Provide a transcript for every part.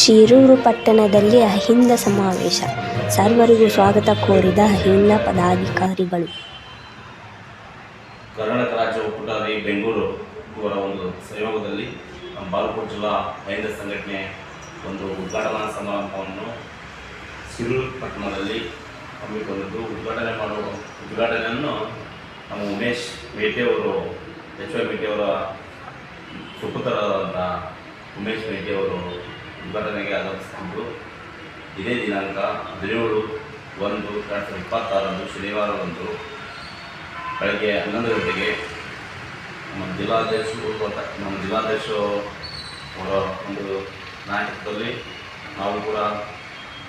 ಶಿರೂರು ಪಟ್ಟಣದಲ್ಲಿ ಅಹಿಂದ ಸಮಾವೇಶ. ಸರ್ವರಿಗೂ ಸ್ವಾಗತ ಕೋರಿದ ಅಹಿಂದ ಪದಾಧಿಕಾರಿಗಳು. ಕರ್ನಾಟಕ ರಾಜ್ಯ ಒಕ್ಕೂಟದಲ್ಲಿ ಬೆಂಗಳೂರು ಇವರ ಒಂದು ಸಹಯೋಗದಲ್ಲಿ ನಮ್ಮ ಬಾಗಲಕೋಟೆ ಜಿಲ್ಲಾ ಅಹಿಂದ ಸಂಘಟನೆ ಒಂದು ಉದ್ಘಾಟನಾ ಸಮಾರಂಭವನ್ನು ಶಿರೂರು ಪಟ್ಟಣದಲ್ಲಿ ಹಮ್ಮಿಕೊಂಡಿದ್ದು. ಉದ್ಘಾಟನೆ ಮಾಡುವ ಉದ್ಘಾಟನೆಯನ್ನು ನಮ್ಮ ಉಮೇಶ್ ಮೇಟೆಯವರು ಎಚ್ ವೈ ಮೇಟೆಯವರ ಸುಪುತ್ರರಾದಂಥ ಉಮೇಶ್ ಮೇಟಿಯವರು ಉದ್ಘಾಟನೆಗೆ ಆಗಮಿಸುತ್ತಿದ್ದು ಇದೇ ದಿನಾಂಕ ಹದಿನೇಳು ಒಂದು ಎರಡು ಸಾವಿರದ ಇಪ್ಪತ್ತಾರರಂದು ಶನಿವಾರದಂದು ಬೆಳಗ್ಗೆ ಹನ್ನೊಂದು ಗಂಟೆಗೆ ನಮ್ಮ ಜಿಲ್ಲಾಧ್ಯಕ್ಷರು ನಮ್ಮ ಜಿಲ್ಲಾಧ್ಯಕ್ಷ ಅವರ ಒಂದು ನಾಯಕತ್ವದಲ್ಲಿ ನಾವು ಕೂಡ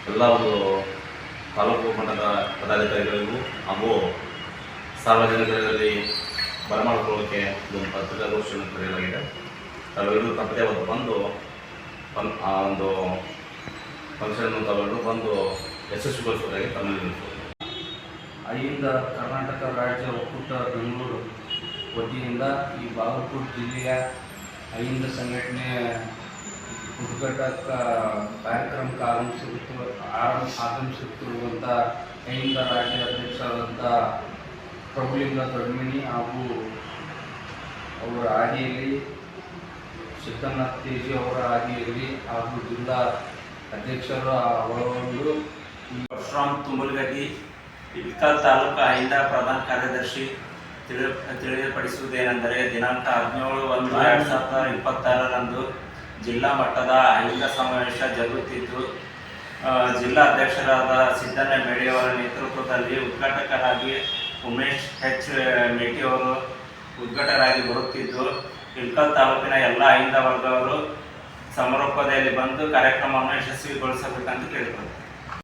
ಎಲ್ಲ ಒಂದು ತಾಲೂಕು ಮಟ್ಟದ ಪದಾಧಿಕಾರಿಗಳಿಗೂ ಹಾಗೂ ಸಾರ್ವಜನಿಕರಲ್ಲಿ ಬರಮಾಡಿಕೊಳ್ಳೋಕ್ಕೆ ಒಂದು ಪತ್ರಿಕಾಗೋಷ್ಠಿಯನ್ನು ಕರೆಯಲಾಗಿದೆ. ತಾವೆಲ್ಲರೂ ತಪ್ಪದೇ ಬಂದು ಫನ್ ಆ ಒಂದು ಫಂಕ್ಷನ್ ತಗೊಂಡು ಬಂದು ಯಶಸ್ವಿಗೊಳಿಸೋದಾಗಿ ತಮ್ಮಲ್ಲಿ ಅಲ್ಲಿಂದ ಕರ್ನಾಟಕ ರಾಜ್ಯ ಒಕ್ಕೂಟ ಬೆಂಗಳೂರು ವತಿಯಿಂದ ಈ ಬಾಗಲಕೋಟೆ ಜಿಲ್ಲೆಯ ಅಹಿಂದ ಸಂಘಟನೆ ಉದ್ಘಾಟಕ ಕಾರ್ಯಕ್ರಮಕ್ಕೆ ಆಗಮಿಸುತ್ತಿರುವ ಆಗಮಿಸುತ್ತಿರುವಂಥ ಅಹಿಂದ ರಾಜ್ಯ ಅಧ್ಯಕ್ಷರಾದಂಥ ಪ್ರಭುಲಿಂಗ ದೊಡ್ಮಿಣಿ ಹಾಗೂ ಅವರ ಹಾದಿಯಲ್ಲಿ ಸಿದ್ದನಾಥ್ ತೇಜಿ ಅವರ ಹಾದಿಯಲ್ಲಿ ಹಾಗೂ ಜಿಲ್ಲಾ ಅಧ್ಯಕ್ಷರ ಒಳಗೊಂಡು ಪರಶುರಾಮ್ ತುಂಬುಲಗದ್ದಿ ಇಳಕಲ್ ತಾಲೂಕು ಅಹಿಂದ ಪ್ರಧಾನ ಕಾರ್ಯದರ್ಶಿ ತಿಳಿ ತಿಳಿಯಪಡಿಸುವುದೇನೆಂದರೆ ದಿನಾಂಕ ಹದಿನೇಳು ಒಂದು ಎರಡು ಸಾವಿರದ ಇಪ್ಪತ್ತಾರರಂದು ಜಿಲ್ಲಾ ಮಟ್ಟದ ಅಹಿಂದ ಸಮಾವೇಶ ಜರುಗುತ್ತಿದ್ದು ಜಿಲ್ಲಾ ಅಧ್ಯಕ್ಷರಾದ ಸಿದ್ದಣ್ಣ ಮೇಡಿಯವರ ನೇತೃತ್ವದಲ್ಲಿ ಉದ್ಘಾಟಕರಾಗಿ ಉಮೇಶ್ ಎಚ್. ಮೇಟಿಯವರು ಉದ್ಘಾಟಕರಾಗಿ ಬರುತ್ತಿದ್ದು ಇಳ್ಕಲ್ ತಾಲೂಕಿನ ಎಲ್ಲ ಐಂದ ವರ್ಗದವರು ಸಮಾರೋಪದಲ್ಲಿ ಬಂದು ಕಾರ್ಯಕ್ರಮವನ್ನು ಯಶಸ್ವಿಗೊಳಿಸಬೇಕಂತ ಕೇಳಿಕೊಳ್ಳುತ್ತಾರೆ